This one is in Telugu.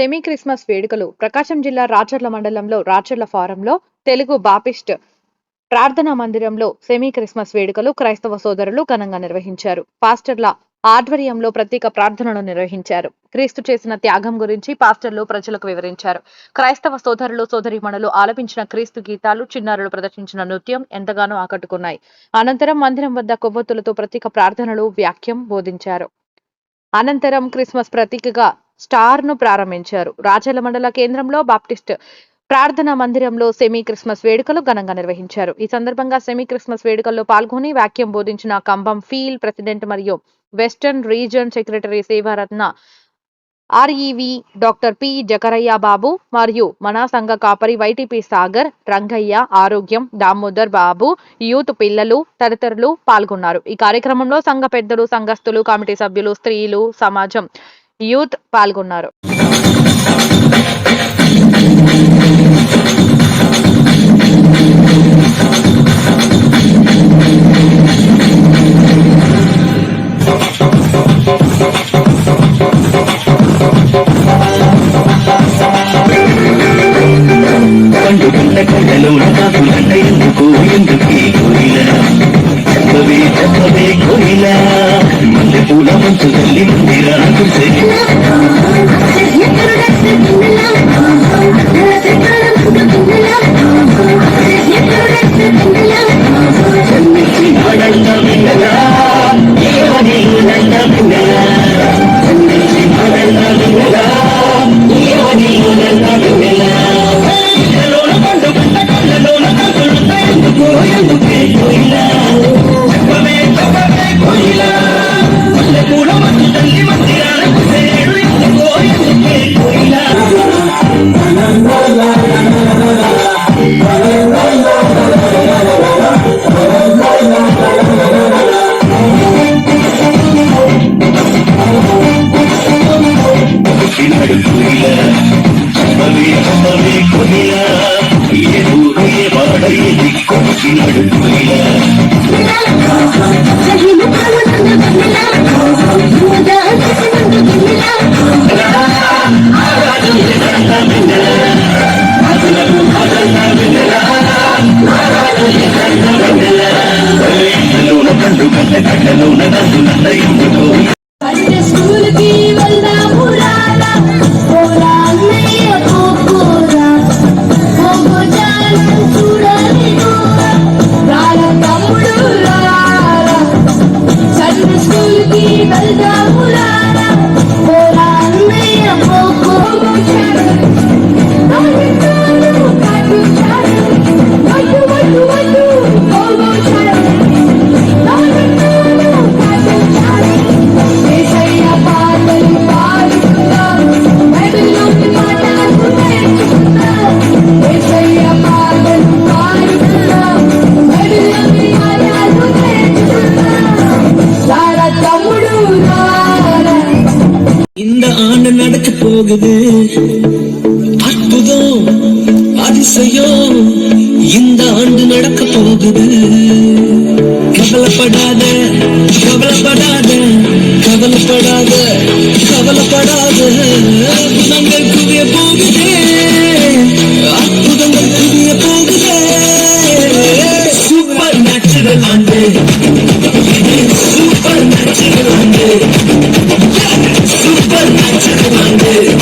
సెమీ క్రిస్మస్ వేడుకలు ప్రకాశం జిల్లా రాచర్ల మండలంలో రాచర్ల ఫారంలో తెలుగు బాపిస్ట్ ప్రార్థనా మందిరంలో సెమీ క్రిస్మస్ వేడుకలు క్రైస్తవ సోదరులు ఘనంగా నిర్వహించారు. పాస్టర్ల ఆధ్వర్యంలో ప్రత్యేక ప్రార్థనలు నిర్వహించారు. క్రీస్తు చేసిన త్యాగం గురించి పాస్టర్లు ప్రజలకు వివరించారు. క్రైస్తవ సోదరులు సోదరీమణులు ఆలపించిన క్రీస్తు గీతాలు చిన్నారులు ప్రదర్శించిన నృత్యం ఎంతగానో ఆకట్టుకున్నాయి. అనంతరం మందిరం వద్ద కొవ్వొత్తులతో ప్రత్యేక ప్రార్థనలు వ్యాఖ్యం బోధించారు. అనంతరం క్రిస్మస్ ప్రతీకగా స్టార్ను ప్రారంభించారు. రాచల మండల కేంద్రంలో బాప్టిస్ట్ ప్రార్థనా మందిరంలో సెమీ క్రిస్మస్ వేడుకలు ఘనంగా నిర్వహించారు. ఈ సందర్భంగా సెమీ క్రిస్మస్ వేడుకల్లో పాల్గొని వాక్యం బోధించిన కంబం ఫీల్ ప్రెసిడెంట్ మరియు western region secretary సేవారత్న REV doctor P. Jakaraiah Babu మరియు మన సంఘ కాపరి వైటిపి సాగర్ రంగయ్య ఆరోగ్యం దామోదర్ బాబు యూత్ పిల్లలు తదితరులు పాల్గొన్నారు. ఈ కార్యక్రమంలో సంఘ పెద్దలు సంఘస్థులు కమిటీ సభ్యులు స్త్రీలు సమాజం యూత్ పాల్గొన్నారు. పండుగల కళ్ళలో పుట్టినాడు కోయిల చెప్పవే చెప్పవే కోయిల ఏ ఊరు కళ్ళలోన స్కూల్కి వెళ్దాము రారా పోరా అన్నయ్య ஆண்டு நடக்க போகுது. அற்புதம் அதிசயம் இந்த ஆண்டு நடக்க போகுது. கவலைப்படாத கவலைப்படாத கவலைப்படாத கவலைப்படாத. அற்புதங்கள் குவிய போகுதே. அற்புதங்கள் குவிய போகுதே. சூப்பர் நேச்சுரல் ஆண்டு. சூப்பர் நேச்சுரல் ஆண்டு. I'm to the one